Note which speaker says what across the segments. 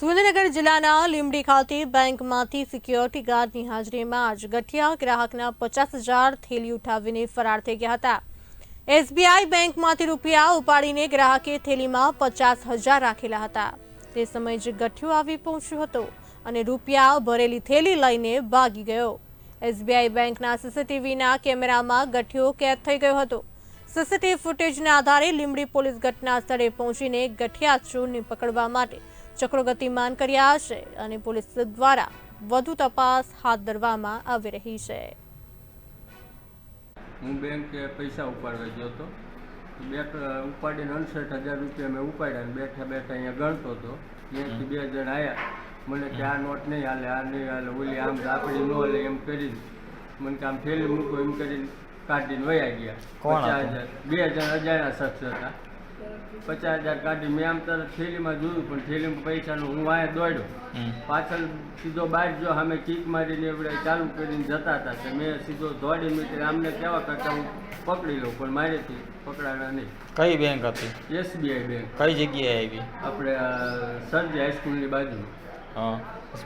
Speaker 1: સુરેન્દ્રનગર જિલ્લાના લીંબડી ખાતે બેંકમાંથી સિક્યોરિટી ગાર્ડની હાજરીમાં જ ગઠિયા ગ્રાહકના પચાસ હજાર થેલી ઉઠાવીને ફરાર થઈ ગયા હતા. એસબીઆઈ બેંકમાંથી રૂપિયા ઉપાડીને ગ્રાહકે થેલીમાં પચાસ હજાર રાખેલા હતા. તે સમયે જ ગઠિયો આવી પહોંચ્યો હતો અને રૂપિયા ભરેલી થેલી લઈને ભાગી ગયો. એસબીઆઈ બેંકના સીસીટીવીના કેમેરામાં ગઠિયો કેદ થઈ ગયો હતો. સીસીટીવી ફૂટેજના આધારે લીંબડી પોલીસ ઘટના સ્થળે પહોંચીને ગઠિયા ચોરને પકડવા માટે ચક્રો ગતિમાન કર્યા છે અને પોલીસ દ્વારા વધુ તપાસ હાથ ધરવામાં આવી રહી છે.
Speaker 2: હું બેંકે પૈસા ઉપાડવા ગયો હતો. બેંક ઉપાડીને અડસઠ હજાર રૂપિયા મેં ઉપાડ્યા અને બેઠા બેઠા અહીંયા ગણતો હતો. ત્યાંથી બે જણ આવ્યા મને કે આ નોટ નહીં હાલે આ નહીં હાલે ઓલી આમ આપણી ન હાલે એમ કરીને. મને કે આમ થેલી મૂકો એમ કરીને કાઢીને વયા ગયા. પચાસ? હજાર. બે જણ અજાણ્યા શખ્સ હતા. પચાસ હજાર કાઢી. મેં આમ તરત થેલીમાં જોયું પણ થેલીમાં પૈસાનું હું વાંહે દોડ્યો. પાછળ સીધો બહાર જો અમે કીક મારીને એવડે ચાલુ કરીને જતા હતા. તો મેં સીધો દોડી મીટર આમને કેવા કરતા હું પકડી લઉં પણ મારેથી પકડાણા નહીં.
Speaker 3: કઈ બેંક હતી?
Speaker 2: એસબીઆઈ બેંક
Speaker 3: કઈ જગ્યાએ આવી?
Speaker 2: આપણે સરજી હાઈસ્કૂલની બાજુ.
Speaker 3: હા.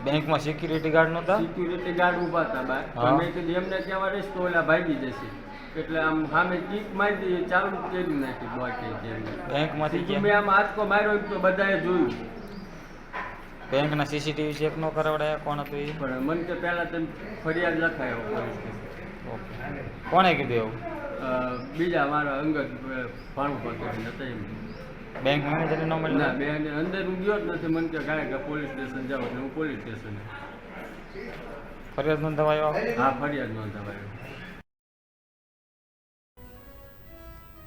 Speaker 3: બેંકમાં સિક્યુરિટી ગાર્ડ નહોતા?
Speaker 2: સિક્યુરિટી ગાર્ડ ઊભા હતા બહાર.
Speaker 3: હા.
Speaker 2: મેં કીધું એમને કહેવા રહીશ તો ઓલા ભાગી જશે? એટલે આમ સામે કીક મારી દીધી ચાલુ કરી નાખી બોટે
Speaker 3: બેંકમાંથી
Speaker 2: મેં આમ આંચકો માર્યો તો બધાએ જોયું.
Speaker 3: બેંકના સીસીટીવી ચેક ન કરાવડાયા? કોણ હતું એ?
Speaker 2: પણ મને કે પહેલાં તમે ફરિયાદ લખાયો
Speaker 3: કોણે કીધું એવું?
Speaker 2: બીજા મારા અંગત ભાણું પકડી હતા એમ.
Speaker 3: બેંક મેનેજરને ન
Speaker 2: ના
Speaker 3: મળ્યા
Speaker 2: બે અને અંદર હું ગયો જ નથી. મને કે કાંઈ કે પોલીસ સ્ટેશન જાઓ એટલે હું પોલીસ સ્ટેશન.
Speaker 3: ફરિયાદ નોંધાવાયો?
Speaker 2: હા ફરિયાદ નોંધાવાયો.